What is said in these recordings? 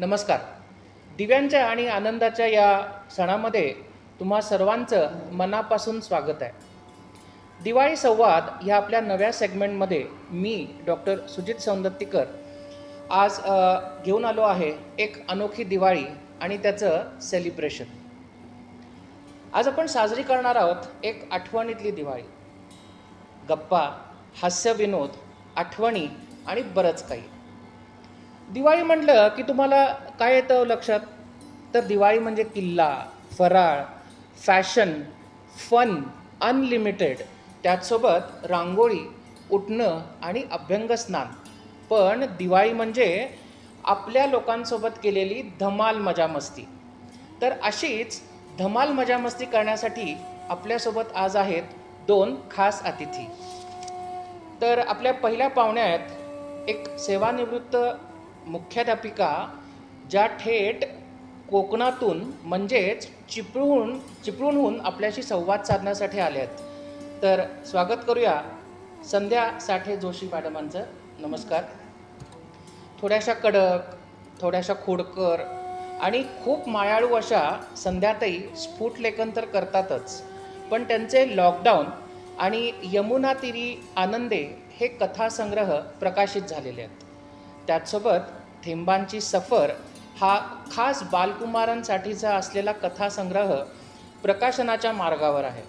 नमस्कार. दिव्यांच्या आणि आनंदाच्या या सणामध्ये तुम्हा सर्वांचं मनापासून स्वागत आहे. दिवाळी संवाद ह्या आपल्या नव्या सेगमेंटमध्ये मी डॉक्टर सुजित सौंदत्तीकर आज घेऊन आलो आहे एक अनोखी दिवाळी आणि त्याचं सेलिब्रेशन आज आपण साजरी करणार आहोत एक आठवणीतली दिवाळी. गप्पा हास्यविनोद आठवणी आणि बरंच काही. दिवाळी म्हटलं की तुम्हाला काय येतं हो लक्षात? तर दिवाळी म्हणजे किल्ला फराळ फॅशन फन अनलिमिटेड. त्याचसोबत रांगोळी उठणं आणि अभ्यंग स्नान. पण दिवाळी म्हणजे आपल्या लोकांसोबत केलेली धमाल मजामस्ती. तर अशीच धमाल मजामस्ती करण्यासाठी आपल्यासोबत आज आहेत दोन खास अतिथी. तर आपल्या पहिल्या पाहुण्यात एक सेवानिवृत्त मुख्याध्यापिका ज्या थेट कोकणातून म्हणजेच चिपळूण चिपळूणहून आपल्याशी संवाद साधण्यासाठी आल्या आहेत. तर स्वागत करूया संध्या साठे जोशी मॅडमांचं. नमस्कार. थोड्याशा कडक थोड्याशा खोडकर आणि खूप मायाळू अशा संध्याताई स्फुटलेखन तर करतातच. पण त्यांचे लॉकडाऊन आणि यमुना तिरी आनंदे हे कथासंग्रह प्रकाशित झालेले आहेत. त्याचसोबत थेंबांची सफर हा खास बालकुमारांसाठीचा असलेला कथासंग्रह प्रकाशनाच्या मार्गावर आहे.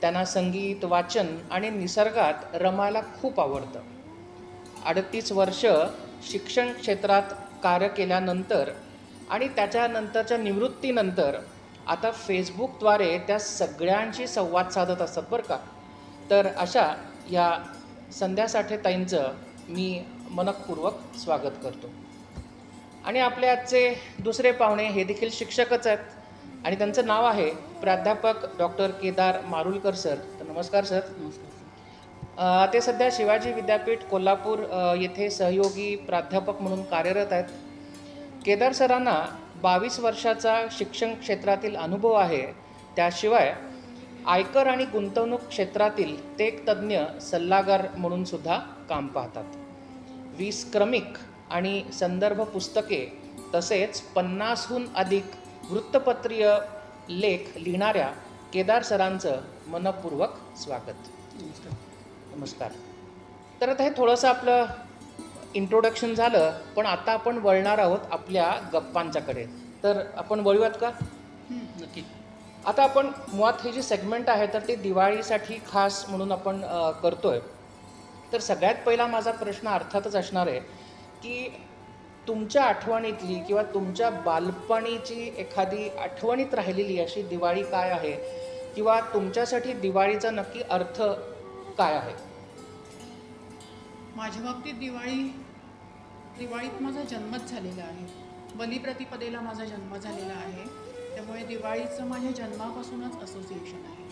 त्यांना संगीत वाचन आणि निसर्गात रमायला खूप आवडतं. अडतीस वर्ष शिक्षण क्षेत्रात कार्य केल्यानंतर आणि त्याच्यानंतरच्या निवृत्तीनंतर आता फेसबुकद्वारे त्या सगळ्यांशी संवाद साधत असतात बरं का? तर अशा या संध्यासाठे ताईंचं मी मनपूर्वक स्वागत करतो. आणि आपले आजचे दुसरे पाहुणे हे देखील शिक्षकच आहेत. आणि त्यांचं नाव आहे प्राध्यापक डॉक्टर केदार मारुलकर सर. तर नमस्कार सर. अ, ते सध्या शिवाजी विद्यापीठ कोल्हापूर येथे सहयोगी प्राध्यापक म्हणून कार्यरत आहेत. केदार सरांना बावीस वर्षाचा शिक्षण क्षेत्रातील अनुभव आहे. त्याशिवाय आयकर आणि गुंतवणूक क्षेत्रातील ते एक तज्ज्ञ सल्लागार म्हणून सुद्धा काम पाहतात. वीस क्रमिक आणि संदर्भ पुस्तके तसेच पन्नासहून अधिक वृत्तपत्रीय लेख लिहिणाऱ्या केदार सरांचं मनपूर्वक स्वागत. नमस्कार. तर आता हे थोडंसं आपलं इंट्रोडक्शन झालं पण आता आपण वळणार आहोत आपल्या गप्पांच्याकडे. तर आपण वळूयात का? नक्की. आता आपण मुळात हे जे सेगमेंट आहे तर ते दिवाळीसाठी खास म्हणून आपण करतोय. तर सगळ्यात पहिला माझा प्रश्न अर्थातच असणार आहे की तुमच्या आठवणीतली किंवा तुमच्या बालपणीची एखादी आठवणीत राहिलेली अशी दिवाळी काय आहे? किंवा तुमच्यासाठी दिवाळीचा नक्की अर्थ काय आहे? माझ्या बाबतीत दिवाळी दिवाळीत माझा जन्मच झालेला आहे. बलिप्रतिपदेला माझा जन्म झालेला आहे. त्यामुळे दिवाळीचं माझ्या जन्मापासूनच असोसिएशन आहे.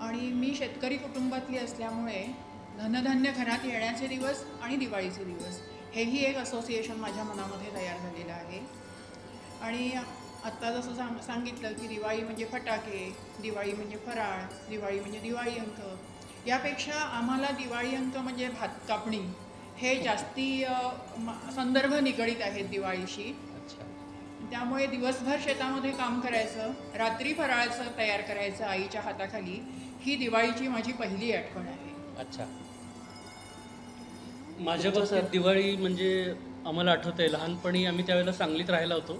आणि मी शेतकरी कुटुंबातली असल्यामुळे धनधान्य घरात येण्याचे दिवस आणि दिवाळीचे दिवस हेही एक असोसिएशन माझ्या मनामध्ये तयार झालेलं आहे. आणि आत्ता जसं सांग सांगितलं की दिवाळी म्हणजे फटाके दिवाळी म्हणजे फराळ दिवाळी म्हणजे दिवाळी अंक. यापेक्षा आम्हाला दिवाळी अंक म्हणजे भात कापणी हे जास्ती संदर्भ निगडीत आहेत दिवाळीशी. अच्छा. त्यामुळे दिवसभर शेतामध्ये काम करायचं रात्री फराळाचं तयार करायचं आईच्या हाताखाली ही दिवाळीची माझी पहिली आठवण आहे. अच्छा. माझ्या बाबतीत दिवाळी म्हणजे आम्हाला आठवतं आहे लहानपणी आम्ही त्यावेळेला सांगलीत राहायला होतो.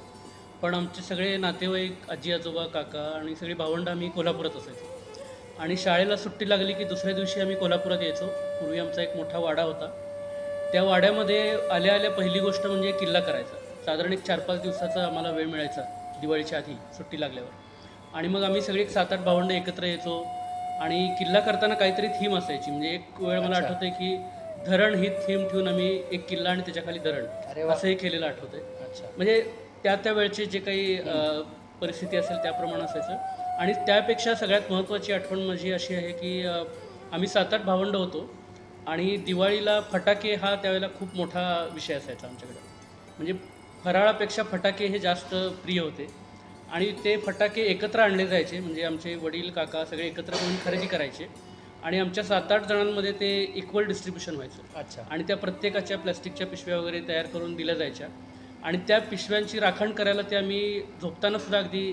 पण आमचे सगळे नातेवाईक आजी आजोबा काका आणि सगळी भावंडं आम्ही कोल्हापुरात असायचो. आणि शाळेला सुट्टी लागली की दुसऱ्या दिवशी आम्ही कोल्हापुरात यायचो. पूर्वी आमचा एक मोठा वाडा होता. त्या वाड्यामध्ये आल्या आल्या पहिली गोष्ट म्हणजे किल्ला करायचा. साधारण एक चार पाच दिवसाचा आम्हाला वेळ मिळायचा दिवाळीच्या आधी सुट्टी लागल्यावर. आणि मग आम्ही सगळे सात आठ भावंडं एकत्र यायचो. आणि किल्ला करताना काहीतरी थीम असायची. म्हणजे एक वेळ मला अच्छा. आठवतंय की धरण ही थीम ठेवून आम्ही एक किल्ला आणि त्याच्याखाली अरे धरण वा. असंही केलेलं आठवतंय. अच्छा. म्हणजे त्या त्या वेळची जे काही अ, परिस्थिती असेल त्याप्रमाणे असायचं. आणि त्यापेक्षा सगळ्यात महत्त्वाची आठवण माझी अशी आहे की अ, आम्ही सात आठ भावंडं होतो. आणि दिवाळीला फटाके हा त्यावेळेला खूप मोठा विषय असायचा आमच्याकडे. म्हणजे फराळापेक्षा फटाके हे जास्त प्रिय होते. आणि ते फटाके एकत्र आणले जायचे म्हणजे आमचे वडील काका सगळे एकत्र करून खरेदी करायचे. आणि आमच्या सात आठ जणांमध्ये ते इक्वल डिस्ट्रीब्युशन व्हायचं. अच्छा. आणि त्या प्रत्येकाच्या प्लास्टिकच्या पिशव्या वगैरे तयार करून दिल्या जायच्या. आणि त्या पिशव्यांची राखण करायला ते आम्ही झोपताना सुद्धा अगदी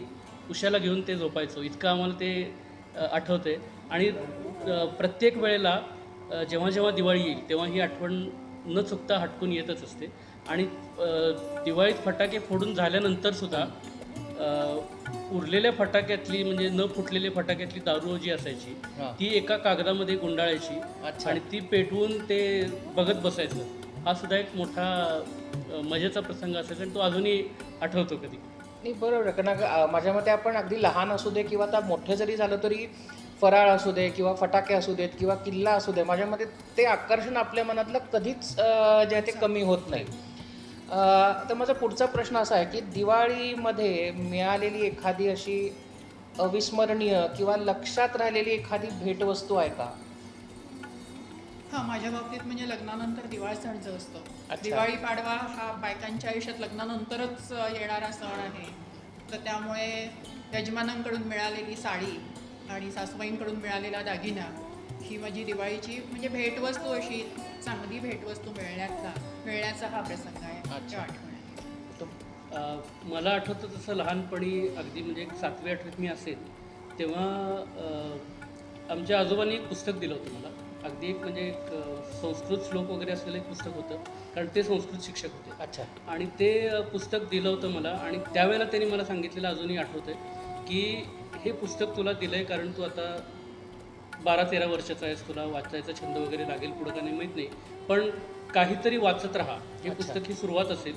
उशाला घेऊन ते झोपायचो. इतकं आम्हाला ते आठवते. आणि प्रत्येक वेळेला जेव्हा जेव्हा दिवाळी येईल तेव्हा ही आठवण न चुकता हटकून येतच असते. आणि दिवाळीत फटाके फोडून झाल्यानंतर सुद्धा अ, उरलेल्या फटाक्यातली म्हणजे न फुटलेल्या फटाक्यातली दारू जी असायची. ती एका कागदामध्ये गुंडाळायची. आणि ती पेटवून ते बघत बसायचं हा सुद्धा एक मोठा मजेचा प्रसंग असायचा आणि तो अजूनही आठवतो कधी नाही बरोबर कारण माझ्या मते आपण अगदी लहान असू दे किंवा आता मोठं जरी झालं तरी फराळ असू दे किंवा फटाके असू देत किंवा किल्ला असू दे माझ्या मते ते आकर्षण आपल्या मनातलं कधीच जे आहे ते कमी होत नाही तर माझा पुढचा प्रश्न असा आहे की दिवाळीमध्ये मिळालेली एखादी अशी अविस्मरणीय किंवा लक्षात राहिलेली एखादी भेटवस्तू आहे का? हां माझ्या बाबतीत म्हणजे लग्नानंतर दिवाळी सण जो असतो. दिवाळी पाडवा हा बायकांच्या आयुष्यात लग्नानंतरच येणारा सण आहे. तर त्यामुळे यजमानांकडून मिळालेली साडी आणि सासूबाईंकडून मिळालेला दागिना ही माझी दिवाळीची म्हणजे भेटवस्तू अशी चांगली भेटवस्तू मिळण्याचा मिळण्याचा हा प्रसंग आहे. अच्छा. आठवण आहे. तुम- अ, मला आठवतं तसं लहानपणी अगदी म्हणजे एक सातवी आठवीत मी असेल तेव्हा अ, आमच्या आजोबांनी एक पुस्तक दिलं होतं मला. अगदी एक म्हणजे एक अ, संस्कृत श्लोक वगैरे असलेलं एक पुस्तक होतं कारण ते संस्कृत शिक्षक होते. अच्छा. आणि ते अ, पुस्तक दिलं होतं मला आणि त्यावेळेला त्यांनी मला सांगितलेलं अजूनही आठवतं आहे की हे पुस्तक तुला दिलं आहे कारण तू आता बारा तेरा वर्षाचा आहेस तुला वाचायचा छंद वगैरे लागेल पुढं का नाही माहीत नाही. पण काहीतरी वाचत राहा. हे. पुस्तक ही सुरुवात असेल.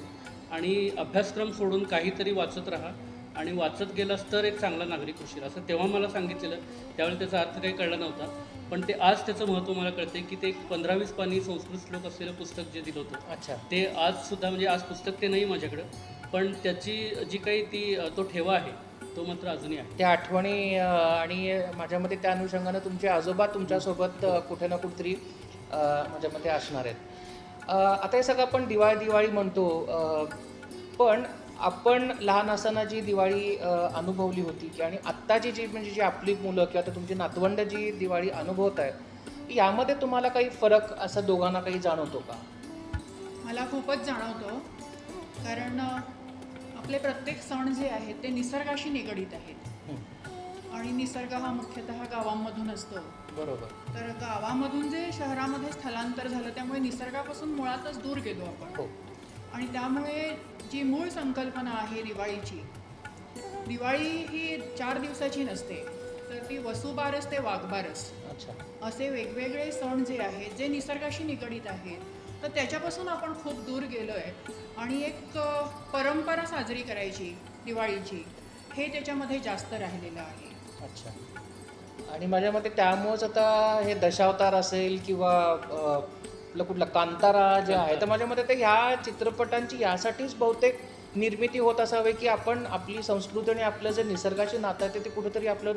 आणि अभ्यासक्रम सोडून काहीतरी वाचत राहा. आणि वाचत गेलास तर एक चांगला नागरिक होशील. असं तेव्हा मला सांगितलेलं. त्यावेळी त्याचा अर्थ काही कळला नव्हता. पण ते आज त्याचं महत्त्व मला कळते की ते एक पंधरा वीस पानी संस्कृत श्लोक असलेलं पुस्तक जे दिलं होतं अच्छा. ते आज सुद्धा म्हणजे आज पुस्तक ते नाही माझ्याकडं. पण त्याची जी काही ती तो ठेवा आहे तो मात्र अजूनही आहे. त्या आठवणी आणि माझ्या मते त्या अनुषंगानं तुमचे आजोबा तुमच्यासोबत कुठे ना कुठेतरी अ, माझ्या मते असणार आहेत. अ, आता हे सगळं आपण दिवाळी दिवाळी म्हणतो पण आपण लहान असताना जी दिवाळी अनुभवली होती की आणि आत्ताची जी म्हणजे जी आपली मुलं किंवा आता तुमची नातवंड जी दिवाळी अनुभवत आहेत यामध्ये तुम्हाला काही फरक असं दोघांना काही जाणवतो का? मला खूपच जाणवतं. कारण आपले प्रत्येक सण जे आहेत ते निसर्गाशी निगडीत आहेत. आणि निसर्ग हा मुख्यतः गावांमधून असतो. बरोबर. तर गावामधून जे शहरामध्ये स्थलांतर झालं त्यामुळे निसर्गापासून मुळातच दूर गेलो आपण. हो. आणि त्यामुळे जी मूळ संकल्पना आहे दिवाळीची दिवाळी ही चार दिवसाची नसते तर ती वसुबारस ते वाघबारस अच्छा. असे वेगवेगळे सण जे आहेत जे निसर्गाशी निगडीत आहेत तर त्याच्यापासून आपण खूप दूर गेलो आहे आणि एक परंपरा साजरी करायची दिवाळीची हे त्याच्यामध्ये जास्त राहिलेलं आहे. अच्छा. आणि माझ्या मते त्यामुळंच आता हे दशावतार असेल किंवा आपलं कुठलं कांतारा जे आहे तर माझ्या मते ते ह्या चित्रपटांची यासाठीच बहुतेक निर्मिती होत असावी की आपण आपली संस्कृती आणि आपलं जे निसर्गाशी नातं आहे ते- कुठेतरी आपलं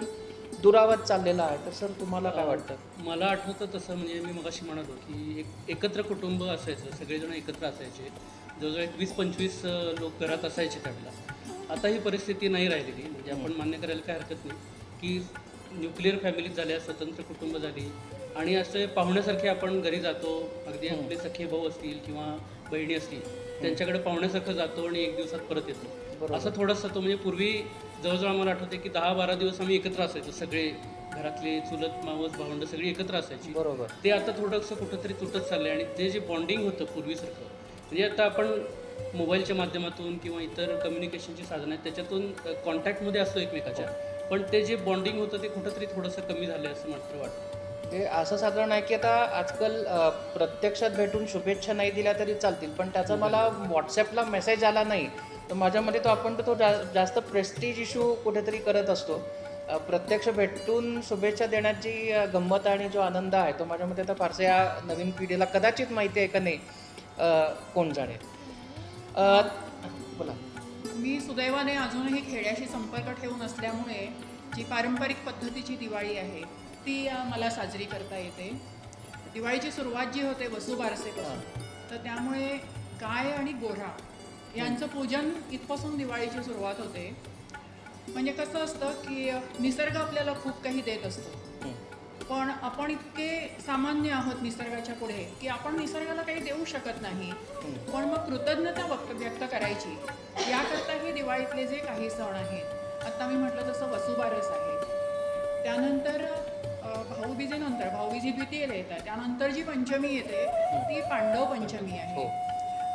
दुरावत चाललेलं आहे. तर सर तुम्हाला काय वाटतं? मला आठवतं तसं म्हणजे मी मगाशी म्हणालो की एक एकत्र कुटुंब असायचं सगळेजण एकत्र असायचे. जवळजवळ एक वीस पंचवीस लोक घरात असायचे त्यावेळेला. आता ही परिस्थिती नाही राहिलेली. म्हणजे आपण मान्य करायला काय हरकत नाही. की न्यूक्लिअर फॅमिलीज झाल्या स्वतंत्र कुटुंब झाली. आणि असे पाहुण्यासारखे आपण घरी जातो. अगदी आपले सखे भाऊ असतील किंवा बहिणी असतील त्यांच्याकडे पाहुण्यासारखं जातो आणि एक दिवसात परत येतो. असं थोडंसं तो म्हणजे पूर्वी जवळजवळ आम्हाला आठवते की दहा बारा दिवस आम्ही एकत्र असायचो. सगळे घरातले चुलत मावस भावंड सगळी एकत्र असायची. बरोबर. ते आता थोडंसं कुठंतरी तुटत चाललंय. आणि ते जे बॉन्डिंग होतं पूर्वीसारखं म्हणजे आता आपण मोबाईलच्या माध्यमातून किंवा इतर कम्युनिकेशनची साधनं आहेत त्याच्यातून कॉन्टॅक्टमध्ये असतो एकमेकाच्या. पण ते जे बॉन्डिंग होतं ते कुठंतरी थोडंसं कमी झालं असं मात्र वाटतं. हे असं साधारण आहे की आता आजकाल प्रत्यक्षात भेटून शुभेच्छा नाही दिल्या तरी चालतील पण त्याचा मला व्हॉट्सॲपला मेसेज आला नाही. तर माझ्यामध्ये तो आपण तो जा जास्त प्रेस्टिज इश्यू कुठेतरी करत असतो. प्रत्यक्ष भेटून शुभेच्छा देण्याची गंमत आणि जो आनंद आहे तो माझ्यामध्ये आता फारसा या नवीन पिढीला कदाचित माहिती आहे का नाही कोण जाणे? बोला. मी सुदैवाने अजूनही खेड्याशी संपर्क ठेवून असल्यामुळे जी पारंपरिक पद्धतीची दिवाळी आहे ती मला साजरी करता येते. दिवाळीची सुरुवात जी होते वसुबारसेपासून तर त्यामुळे गाय आणि गोरा यांचं पूजन इथपासून दिवाळीची सुरुवात होते. म्हणजे कसं असतं की निसर्ग आपल्याला खूप काही देत असतो. पण आपण इतके सामान्य आहोत निसर्गाच्या पुढे की आपण निसर्गाला काही देऊ शकत नाही. पण मग कृतज्ञता व्यक्त व्यक्त करायची. याकरता हे दिवाळीतले जे काही सण आहेत आता मी म्हटलं तसं वसुबारस आहे. त्यानंतर भाऊबीजेनंतर भाऊबीजी द्वितीयेला येतात. त्यानंतर जी पंचमी येते ती पांडव पंचमी हो. आहे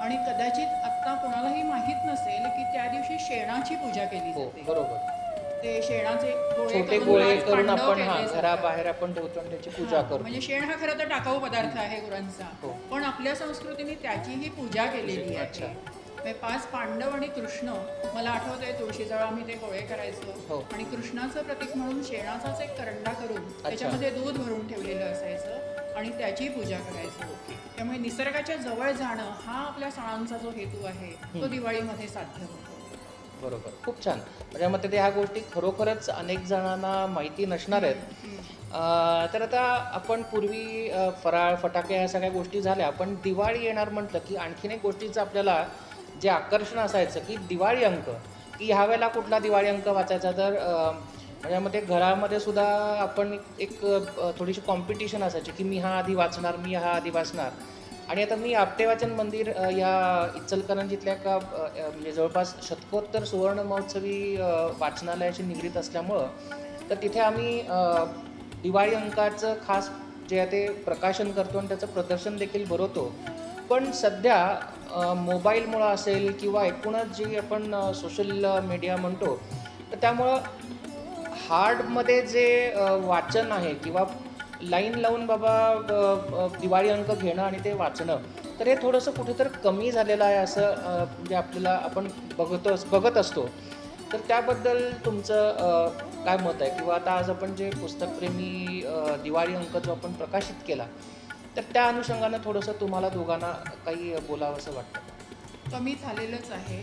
आणि कदाचित आत्ता कोणालाही माहीत नसेल की त्या दिवशी शेणाची पूजा केली हो जाते. बरोबर. ते शेणाचे गोळे छोटे गोळे करून आपण हा. घराबाहेर आपण ठेवतो आणि त्याची पूजा हा, करतो म्हणजे शेण हा खरं तर टाकाऊ पदार्थ आहे गुरांचा हो. पण आपल्या संस्कृतीने त्याचीही पूजा केलेली. आहे पाच पांडव आणि कृष्ण मला आठवतंय तुळशीजवळ आम्ही ते गोळे हो. करायचो आणि कृष्णाचं प्रतीक म्हणून शेणाचाच एक करंडा करून त्याच्यामध्ये दूध भरून ठेवलेलं असायचं आणि त्याची पूजा करायचो त्यामुळे निसर्गाच्या जवळ जाणं हा आपल्या सणांचा जो हेतू आहे तो दिवाळीमध्ये साध्य होतो बरोबर. खूप छान. म्हणजे मग त्या ह्या गोष्टी खरोखरच अनेक जणांना माहिती नसणार आहेत. तर आता आपण पूर्वी फराळ फटाके या सगळ्या गोष्टी झाल्या पण दिवाळी येणार म्हटलं की आणखीन एक गोष्टीचं आपल्याला जे आकर्षण असायचं की दिवाळी अंक. की ह्या वेळेला कुठला दिवाळी अंक वाचायचा? तर म्हणजे मग ते घरामध्ये सुद्धा आपण एक थोडीशी कॉम्पिटिशन असायची की मी हा आधी वाचणार मी हा आधी वाचणार. आणि आता मी आपटे वाचन मंदिर या इचलकरंजीतल्या का म्हणजे जवळपास शतकोत्तर सुवर्ण महोत्सवी वाचनालयाशी निगडीत असल्यामुळं तर तिथे आम्ही दिवाळी अंकाचं खास जे आहे ते प्रकाशन करतो आणि त्याचं प्रदर्शन देखील भरवतो पण सध्या मोबाईलमुळं असेल किंवा एकूणच जी आपण सोशल मीडिया म्हणतो तर त्यामुळं हार्डमध्ये जे वाचन आहे किंवा लाईन लावून बाबा दिवाळी अंक घेणं आणि ते वाचणं. तर हे थोडंसं कुठेतरी कमी झालेलं आहे असं म्हणजे आपल्याला आपण बघतो बघत असतो. तर त्याबद्दल तुमचं काय मत आहे? किंवा आता आज आपण जे पुस्तकप्रेमी दिवाळी अंक जो आपण प्रकाशित केला तर त्या अनुषंगानं थोडंसं तुम्हाला दोघांना काही बोलावंसं वाटतं? कमी झालेलंच आहे.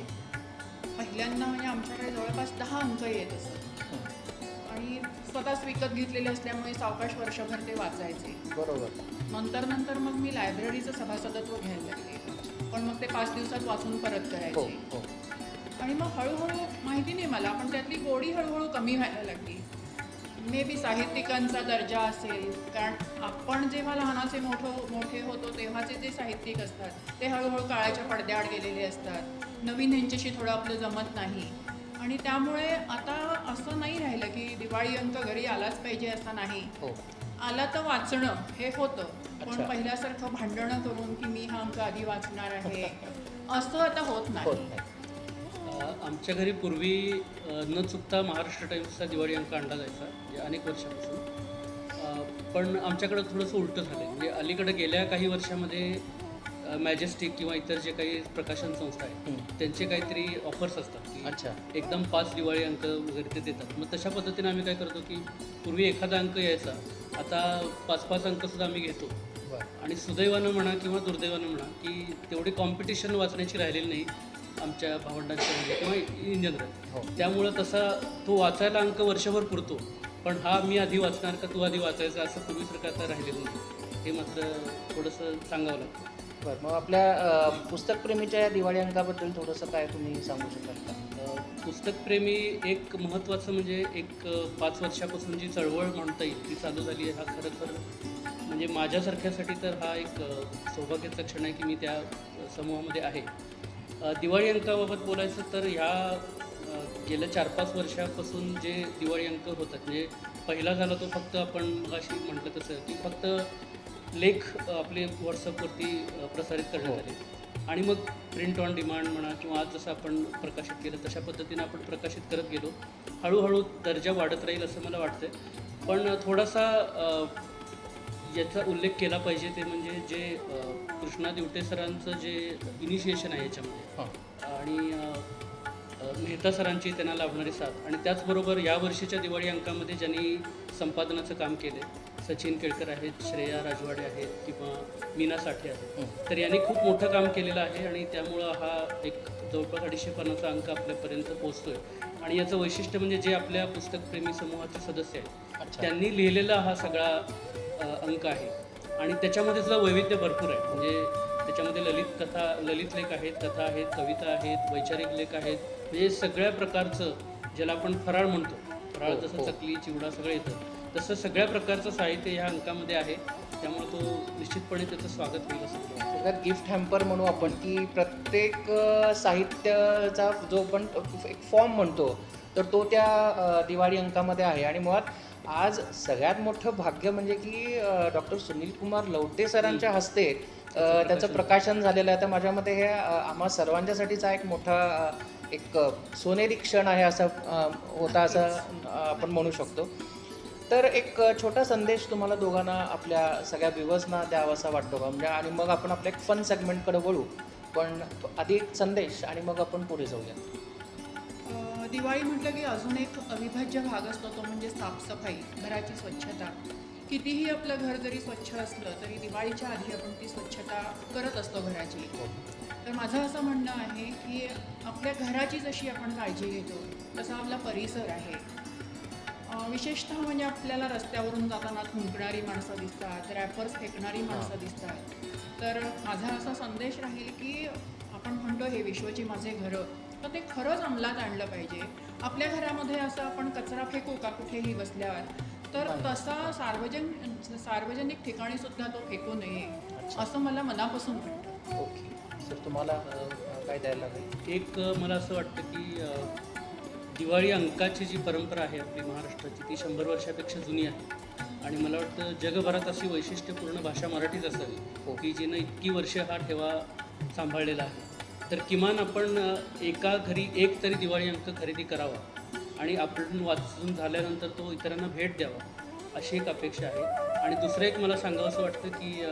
पहिल्यांदा म्हणजे आमच्याकडे जवळपास दहा अंक येत असत आणि स्वतःच विकत घेतलेले असल्यामुळे सावकाश वर्षभर ते वाचायचे. बरोबर. नंतर नंतर मग मी लायब्ररीचं सभासदत्व घ्यायला लागले. पण मग ते पाच दिवसात वाचून परत हो करायचे. हो आणि मग हळूहळू माहिती नाही मला पण त्यातली गोडी हळूहळू कमी व्हायला लागली. मे बी साहित्यिकांचा दर्जा असेल कारण आपण जेव्हा लहानाचे मोठं मोठे होतो तेव्हाचे जे साहित्यिक असतात ते हळूहळू काळाच्या पडद्याआड गेलेले असतात. नवीन ह्यांच्याशी थोडं आपलं जमत नाही. आणि त्यामुळे आता असं नाही राहिलं की दिवाळी अंक घरी आलाच पाहिजे असं नाही. हो. आला तर वाचणं हे होतं. पण. पहिल्यासारखं भांडणं करून की मी हा अंक आधी वाचणार आहे असं आता होत नाही. आमच्या घरी पूर्वी न चुकता महाराष्ट्र टाईम्सचा दिवाळी अंक आणला जायचा म्हणजे अनेक वर्षापासून. पण आमच्याकडं थोडंसं उलटं झालं म्हणजे अलीकडे गेल्या काही वर्षामध्ये मॅजेस्टिक किंवा इतर जे काही प्रकाशन संस्था आहेत. त्यांचे काहीतरी ऑफर्स असतात की अच्छा. एकदम पाच दिवाळी अंक वगैरे ते देतात. मग तशा पद्धतीने आम्ही काय करतो की पूर्वी एखादा अंक यायचा आता पाच पाच अंकसुद्धा आम्ही घेतो. आणि सुदैवानं म्हणा किंवा दुर्दैवानं म्हणा की तेवढी कॉम्पिटिशन वाचण्याची राहिलेली नाही आमच्या भावंडांच्या किंवा इन हो. जनरल त्यामुळं तसा तो वाचायला अंक वर्षभर पुरतो पण हा मी आधी वाचणार का तू आधी वाचायचा असं पूर्वीसारखं आता राहिलेलं नाही. हे मात्र थोडंसं सांगावं लागतं. बरं मग आपल्या पुस्तकप्रेमीच्या या दिवाळी अंकाबद्दल थोडंसं काय तुम्ही सांगू शकाल का पुस्तकप्रेमी एक महत्त्वाचं म्हणजे एक पाच वर्षापासून जी चळवळ म्हणता येईल ती चालू झाली आहे. हा खरं तर म्हणजे माझ्यासारख्यासाठी तर हा एक सौभाग्याचा क्षण आहे की मी त्या समूहामध्ये आहे. दिवाळी अंकाबाबत बोलायचं तर ह्या गेल्या चार पाच वर्षापासून जे दिवाळी अंक होतात म्हणजे पहिला झाला तो फक्त आपण अशी म्हटलं तसं की फक्त लेख आपले व्हॉट्सअपवरती प्रसारित करण्यात हो. आले. आणि मग प्रिंट ऑन डिमांड म्हणा किंवा आज जसं आपण प्रकाशित केलं तशा पद्धतीनं आपण प्रकाशित करत गेलो. हळूहळू दर्जा वाढत राहील असं मला वाटतंय. पण थोडासा याचा उल्लेख केला पाहिजे ते म्हणजे जे कृष्णा दिवटे सरांचं जे इनिशिएशन आहे याच्यामध्ये. आणि मेहता सरांची त्यांना लाभणारी साथ. आणि त्याचबरोबर या वर्षीच्या दिवाळी अंकामध्ये ज्यांनी संपादनाचं काम केलं सचिन केळकर आहेत श्रेया राजवाडे आहेत किंवा मीना साठे आहेत. तर यांनी खूप मोठं काम केलेलं आहे आणि त्यामुळं हा एक जवळपास अडीचशे पानाचा अंक आपल्यापर्यंत पोहोचतोय. आणि याचं वैशिष्ट्य म्हणजे जे आपल्या पुस्तकप्रेमी समूहाचे सदस्य आहेत त्यांनी लिहिलेला हा सगळा अंक आहे. आणि त्याच्यामध्ये सुद्धा वैविध्य भरपूर आहे. म्हणजे त्याच्यामध्ये ललित कथा ललित लेख आहेत कथा आहेत कविता आहेत वैचारिक लेख आहेत. म्हणजे सगळ्या प्रकारचं ज्याला आपण फराळ म्हणतो. फराळ हो, जसं हो. चकली चिवडा सगळं येतं. तसं सगळ्या प्रकारचं साहित्य ह्या अंकामध्ये आहे. त्यामुळे तो निश्चितपणे त्याचं स्वागत होईल असं. त्यात गिफ्ट हॅम्पर म्हणू आपण की प्रत्येक साहित्याचा जो आपण एक फॉर्म म्हणतो तर तो त्या दिवाळी अंकामध्ये आहे. आणि मुळात आज सगळ्यात मोठं भाग्य म्हणजे की डॉक्टर सुनील कुमार लवटे सरांच्या हस्ते त्याचं प्रकाशन झालेलं आहे. तर माझ्या मते हे आम्हा सर्वांच्यासाठीचा एक मोठा एक सोनेरी क्षण आहे असं होता असं आपण म्हणू शकतो. तर एक छोटा संदेश तुम्हाला दोघांना आपल्या सगळ्या व्ह्युअर्सना द्यावासा वाटतो का? म्हणजे आणि मग आपण आपल्या एक फन सेगमेंटकडे वळू. पण आधी एक संदेश आणि मग आपण पुढे जाऊया. दिवाळी म्हटलं की अजून एक अविभाज्य भाग असतो तो म्हणजे साफसफाई घराची स्वच्छता. कितीही आपलं घर जरी स्वच्छ असलं तरी दिवाळीच्या आधी आपण ती स्वच्छता करत असतो घराची. तर माझं असं म्हणणं आहे की आपल्या घराची जशी आपण काळजी घेतो तसा आपला परिसर आहे. विशेषतः म्हणजे आपल्याला रस्त्यावरून जाताना थुंकणारी माणसं दिसतात रॅपर्स फेकणारी माणसं दिसतात. तर माझा असा संदेश राहील की आपण म्हणतो हे विश्वची माझे घरं तर ते खरंच अंमलात आणलं पाहिजे. आपल्या घरामध्ये असं आपण कचरा फेकू का कुठेही बसल्यावर? तर तसा सार्वजन सार्वजनिक ठिकाणी सुद्धा तो फेकू नये असं मला मनापासून वाटतं. ओके. सर तुम्हाला काय द्यायला लागेल? एक मला असं वाटतं की दिवाळी अंकाची जी परंपरा आहे आपली महाराष्ट्राची ती शंभर वर्षापेक्षा जुनी आहे. आणि मला वाटतं जगभरात अशी वैशिष्ट्यपूर्ण भाषा मराठीच असावी. की जिनं इतकी वर्ष हा ठेवा सांभाळलेला आहे. तर किमान आपण एका घरी एक तरी दिवाळी अंक खरेदी करावा. आणि आपण वाचून झाल्यानंतर तो इतरांना भेट द्यावा अशी एक अपेक्षा आहे. आणि दुसरं एक मला सांगावं असं वाटतं की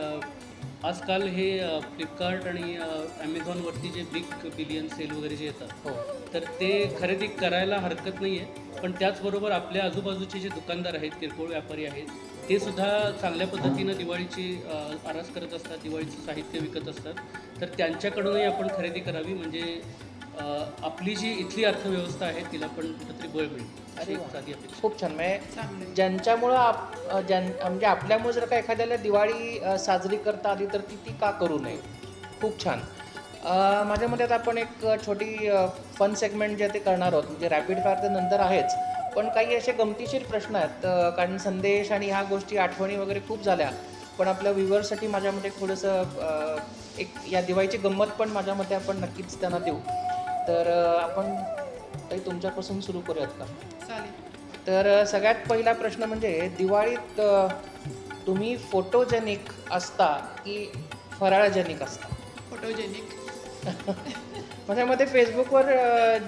आजकाल हे फ्लिपकार्ट आणि ॲमेझॉनवरती जे बिग बिलियन सेल वगैरे जे येतात हो. तर ते खरेदी करायला हरकत नाही आहे पण त्याचबरोबर आपल्या आजूबाजूचे जे दुकानदार आहेत किरकोळ व्यापारी आहेत ते सुद्धा चांगल्या पद्धतीनं दिवाळीची आरास करत असतात दिवाळीचं साहित्य विकत असतात. तर त्यांच्याकडूनही आपण खरेदी करावी. म्हणजे आपली जी इथली अर्थव्यवस्था आहे तिला पण कुठंतरी बळ मिळेल. अशी अरे एक वा. साधी अपेक्षा. खूप छान. म्हणजे चांगलं ज्यांच्यामुळं आप ज्यां म्हणजे आपल्यामुळे जर का एखाद्याला दिवाळी अ, साजरी करता आली तर ती ती का करू नये? खूप छान. अ, माझ्या मते आता आपण एक अ, छोटी फन सेगमेंट जे ते करणार आहोत. म्हणजे रॅपिड फायर तर नंतर आहेच. पण काही असे गमतीशीर प्रश्न आहेत अ, कारण संदेश आणि ह्या गोष्टी आठवणी वगैरे खूप झाल्या. पण आपल्या व्ह्युअर्ससाठी माझ्या मते थोडंसं अ, एक या दिवाळीची गंमत पण माझ्या मते आपण नक्कीच त्यांना देऊ. तर आपण काही तुमच्यापासून सुरू करूयात का? चालेल. तर सगळ्यात पहिला प्रश्न म्हणजे दिवाळीत तुम्ही फोटोजेनिक असता की फराळजेनिक असता? फोटोजेनिक माझ्या मते फेसबुकवर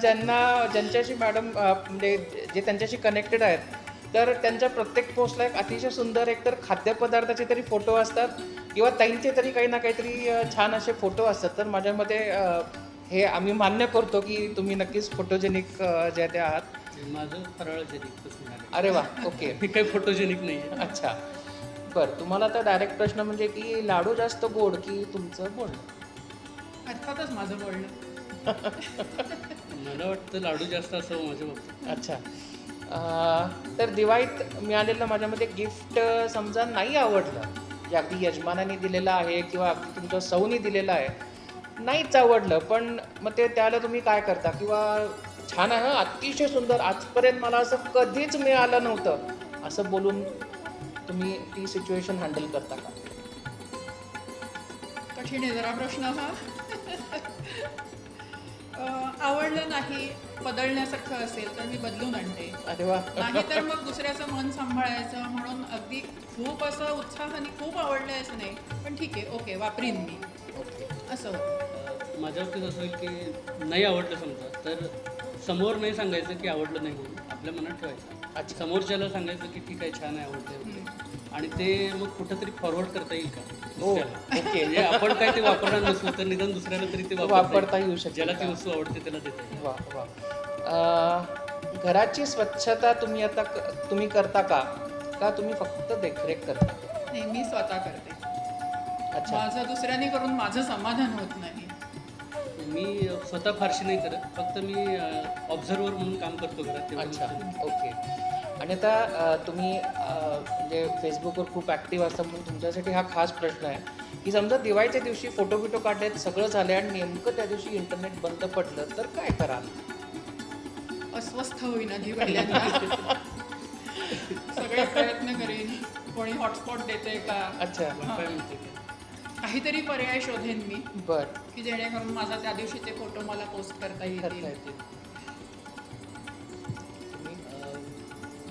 ज्यांना ज्यांच्याशी मॅडम म्हणजे जे त्यांच्याशी कनेक्टेड आहेत तर त्यांच्या प्रत्येक पोस्टला एक अतिशय सुंदर एकतर खाद्यपदार्थाचे तरी फोटो असतात किंवा ताईंचे तरी काही ना काहीतरी छान असे फोटो असतात. तर माझ्या मते हे आम्ही मान्य करतो की तुम्ही नक्कीच फोटोजेनिक जे ते आहात. माझं फराळजेनिक तसं झालं. अरे वा ओके. मी काही फोटोजेनिक नाही अच्छा. बरं तुम्हाला तर डायरेक्ट प्रश्न म्हणजे की लाडू जास्त गोड की तुमचं बोलणं अर्थातच माझं बोलणं मला वाटतं लाडू जास्त असावं माझ्या बाबतीत. अच्छा. अं, तर दिवाळीत मिळालेलं माझ्यामध्ये गिफ्ट समजा नाही आवडलं. जे अगदी यजमानाने दिलेलं आहे किंवा अगदी तुमच्या सौनी दिलेलं आहे. नाहीच आवडलं पण मग ते त्याला तुम्ही काय करता? किंवा छान आहे हं, अतिशय सुंदर. आजपर्यंत मला असं कधीच मिळालं नव्हतं. असं बोलून तुम्ही ती सिच्युएशन हँडल करता का? कठीण आहे जरा प्रश्न हा. आवडलं नाही बदलण्यासारखं असेल तर मी बदलून आणते. अरे वा. नाही तर मग दुसऱ्याचं मन सांभाळायचं म्हणून अगदी खूप असं उत्साहाने खूप आवडलं असं नाही. पण ठीक आहे ओके वापरीन मी. असं होतं. माझ्या बाबतीत असं होईल की नाही आवडलं समजा तर समोर नाही सांगायचं की आवडलं नाही म्हणून आपल्या मनात ठेवायचं. अच्छा. समोरच्याला सांगायचं की ठीक आहे छान आहे आवडतंय वगैरे. आणि ते मग कुठंतरी फॉरवर्ड करता येईल का? हो. दुसऱ्याला? ओके म्हणजे आपण काय ते वापरणार नसू तर निदान दुसऱ्याला तरी ते वापरता येऊ शकते. ज्याला ती? वस्तू आवडते त्याला देता येईल. वा वा. अं, घराची स्वच्छता तुम्ही आता क- तुम्ही करता का? का तुम्ही फक्त देखरेख करता? नाही मी स्वतः करते. माझं दुसऱ्याने करून माझं समाधान होत नाही. मी स्वतः फारशी नाही करत फक्त मी ऑब्झर्वर म्हणून काम करतो घरात तेवढं. अच्छा ओके. आणि आता अं, तुम्ही अं, म्हणजे फेसबुकवर खूप ॲक्टिव्ह असता म्हणून तुमच्यासाठी हा खास प्रश्न आहे की समजा दिवाळीच्या दिवशी फोटो बिटो काढलेत सगळं झालं आणि नेमकं त्या दिवशी इंटरनेट बंद पडलं तर काय कराल? अस्वस्थ होईन आधी पहिल्यांदा सगळे प्रयत्न करीन. कोणी हॉटस्पॉट देते का? अच्छा. काय म्हणते? ते? काहीतरी पर्याय शोधेन मी बर. की जेणेकरून माझा त्या दिवशीचे फोटो मला पोस्ट करता येतील.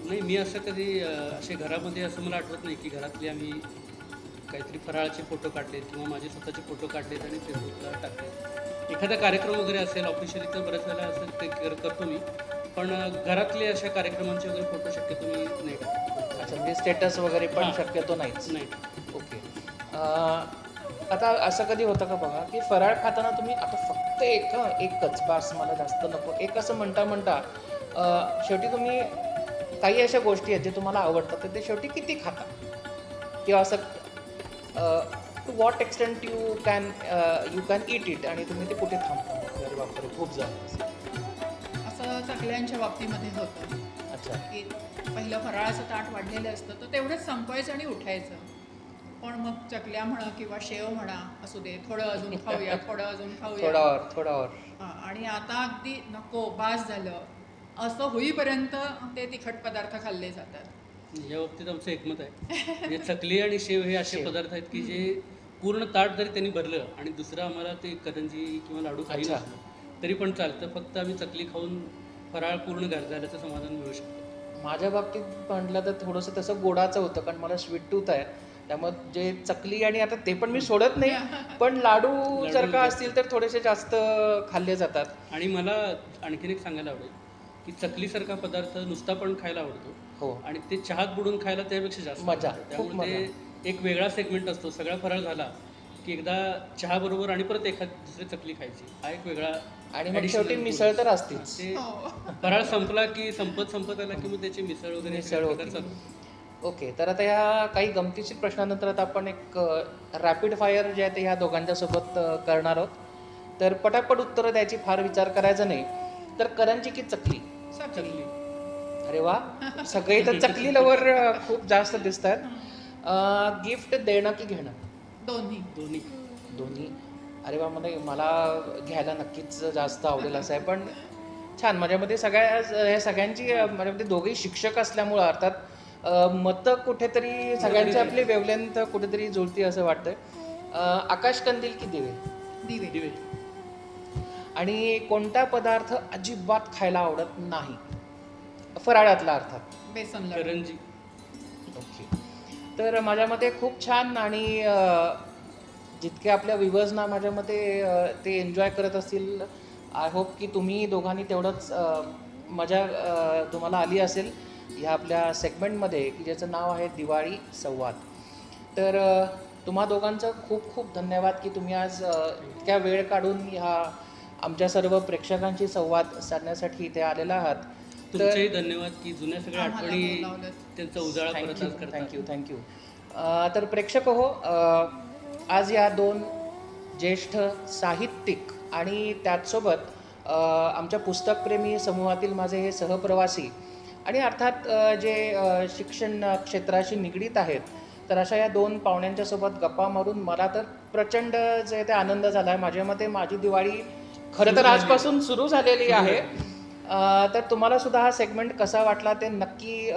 नाही मी असं कधी असे घरामध्ये असं मला आठवत नाही की घरातले आम्ही काहीतरी फराळाचे फोटो काढले किंवा माझे स्वतःचे फोटो काढलेत आणि फेसबुकला टाकले एखादा कार्यक्रम वगैरे असेल ऑफिशियली तर बऱ्याच वेळेला असेल ते कर- करतो मी पण घरातले अशा कार्यक्रमांचे वगैरे फोटो शक्यतो मी नाही टाकत. अच्छा म्हणजे स्टेटस वगैरे पण. शक्यतो नाहीच. नाही. ओके. अं, आता असं कधी होतं का बघा की फराळ खाताना तुम्ही आता फक्त एक हं, एकच बास मला जास्त नको. एक असं म्हणता म्हणता शेवटी तुम्ही काही अशा गोष्टी आहेत जे तुम्हाला आवडतात तर ते शेवटी किती खाता? किंवा असं to what extent you can you can eat eat आणि तुम्ही ते कुठे थांबता? अरे बापरे खूप झालं असं चकल्यांच्या बाबतीमध्ये होतं. अच्छा. की पहिलं फराळाचं ताट वाढलेलं असतं तर तेवढंच संपवायचं आणि उठायचं. पण मग चकल्या म्हणा किंवा शेव म्हणा असू दे थोडं अजून खाऊया थोडं अजून खाऊया. हा, आणि आता अगदी नको बास झालं. असं होईपर्यंत ते तिखट पदार्थ खाल्ले जातात. या बाबतीत आमचं एकमत आहे. म्हणजे चकली आणि शेव हे असे शेव. पदार्थ आहेत की जे पूर्ण ताट जरी त्यांनी भरलं आणि दुसरं आम्हाला ते करंजी किंवा लाडू काही अच्छा. नसलं तरी पण चालतं. फक्त आम्ही चकली खाऊन फराळ पूर्ण घर झाल्याचं समाधान मिळू शकतो. माझ्या बाबतीत म्हटलं तर थोडंसं तसं गोडाचं होतं कारण मला स्वीट टूथ आहे. त्यामुळे जे चकली आणि आता ते पण मी सोडत नाही पण लाडू जर का. असतील तर थोडेसे जास्त खाल्ले जातात. आणि मला आणखीन एक सांगायला आवडेल की चकलीसारखा पदार्थ नुसता पण खायला आवडतो. हो. आणि ते चहात बुडून खायला त्यापेक्षा जास्त मजा, त्यामुळे एक वेगळा सेगमेंट असतो. सगळा फराळ झाला की एकदा चहा बरोबर आणि परत एखाद दुसरी चकली खायची. हा एक वेगळा आणि मग शेवटी मिसळ तर असतो. फराळ संपला की संपत संपत आला की मग त्याची मिसळ वगैरे मिसळ चालू ओके तर आता या काही गमतीशीर प्रश्नानंतर आता आपण एक रॅपिड फायर जे आहे ते ह्या दोघांच्या सोबत करणार आहोत. तर पटापट उत्तरं द्यायची फार विचार करायचा नाही. तर करंजी की चकली? चकली. अरे वा सगळे तर चकली लवर खूप जास्त दिसतात. गिफ्ट देणं की घेणं? दोन्ही. दोन्ही. दोन्ही. अरे वा मला मला घ्यायला नक्कीच जास्त आवडेल असं आहे. पण छान माझ्यामध्ये सगळ्या या सगळ्यांची माझ्यामध्ये दोघेही शिक्षक असल्यामुळं अर्थात मतं कुठेतरी सगळ्यांची आपली वेवलेंथ कुठेतरी जुळती असं वाटतंय. आकाश कंदील की दिवे? दिवे. दिवे. आणि कोणता पदार्थ अजिबात खायला आवडत नाही? फराळातला अर्थात. बेसन करंजी. ओके. तर माझ्या मते खूप छान आणि जितके आपल्या विवर्सना माझ्या मते ते एन्जॉय करत असतील. आय होप की तुम्ही दोघांनी तेवढंच मजा तुम्हाला आली असेल. ह्या आपल्या सेगमेंटमध्ये की ज्याचं नाव आहे दिवाळी संवाद. तर तुम्हा दोघांचं खूप खूप धन्यवाद की तुम्ही आज इतक्या वेळ काढून ह्या आमच्या सर्व प्रेक्षकांशी संवाद साधण्यासाठी इथे आलेला आहात. तुमचेही धन्यवाद की जुन्या सगळ्या आठवणी. त्यांचा उजाळा परत थँक्यू थँक्यू थँक्यू तर प्रेक्षक हो आज या दोन ज्येष्ठ साहित्यिक आणि त्याचसोबत आमच्या पुस्तकप्रेमी समूहातील माझे हे सहप्रवासी आणि अर्थात जे शिक्षण क्षेत्राशी निगडीत आहेत तर अशा या दोन पाहुण्यांच्या सोबत गप्पा मारून मला तर प्रचंड जे ते आनंद झाला आहे माझ्या मते माझी दिवाळी खरं तर आजपासून सुरू झालेली आहे. तर तुम्हाला सुद्धा हा सेगमेंट कसा वाटला ते नक्की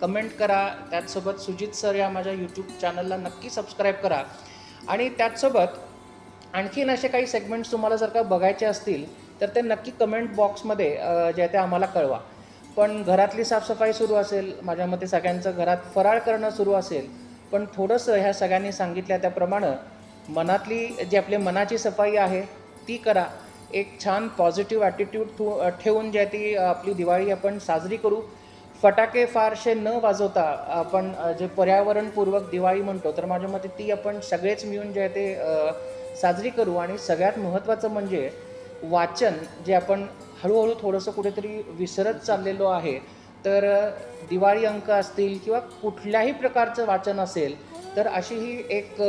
कमेंट करा. त्याचसोबत सुजित सर या माझ्या यूट्यूब चॅनलला नक्की सबस्क्राईब करा. आणि त्याचसोबत आणखीन असे काही सेगमेंट्स तुम्हाला जर का बघायचे असतील तर ते नक्की कमेंट बॉक्समध्ये जे आहे ते आम्हाला कळवा. पण घरातली साफसफाई सुरू असेल माझ्या मते सगळ्यांचं घरात फराळ करणं सुरू असेल पण थोडंसं ह्या सगळ्यांनी सांगितल्या त्याप्रमाणे मनातली जी आपली मनाची सफाई आहे ती करा. एक छान पॉझिटिव्ह ॲटिट्यूड ठेवून जे आहे ती आपली दिवाळी आपण साजरी करू. फटाके फारसे न वाजवता आपण जे पर्यावरणपूर्वक दिवाळी म्हणतो तर माझ्या मते ती आपण सगळेच मिळून जे आहे ते साजरी करू. आणि सगळ्यात महत्त्वाचं म्हणजे वाचन जे आपण हळूहळू थोडंसं कुठेतरी विसरत चाललेलो आहे. तर दिवाळी अंक असतील किंवा कुठल्याही प्रकारचं वाचन असेल तर अशी ही एक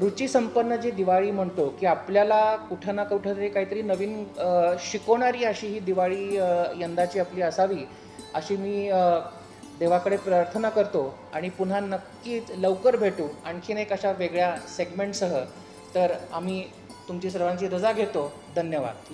रुचीसंपन्न जी दिवाळी म्हणतो की आपल्याला कुठं ना कुठं तरी काहीतरी नवीन शिकवणारी अशी ही दिवाळी यंदाची आपली असावी अशी मी देवाकडे प्रार्थना करतो. आणि पुन्हा नक्कीच लवकर भेटू आणखीन एक अशा वेगळ्या सेगमेंटसह तर आम्ही तुमची सर्वांची रजा घेतो. धन्यवाद.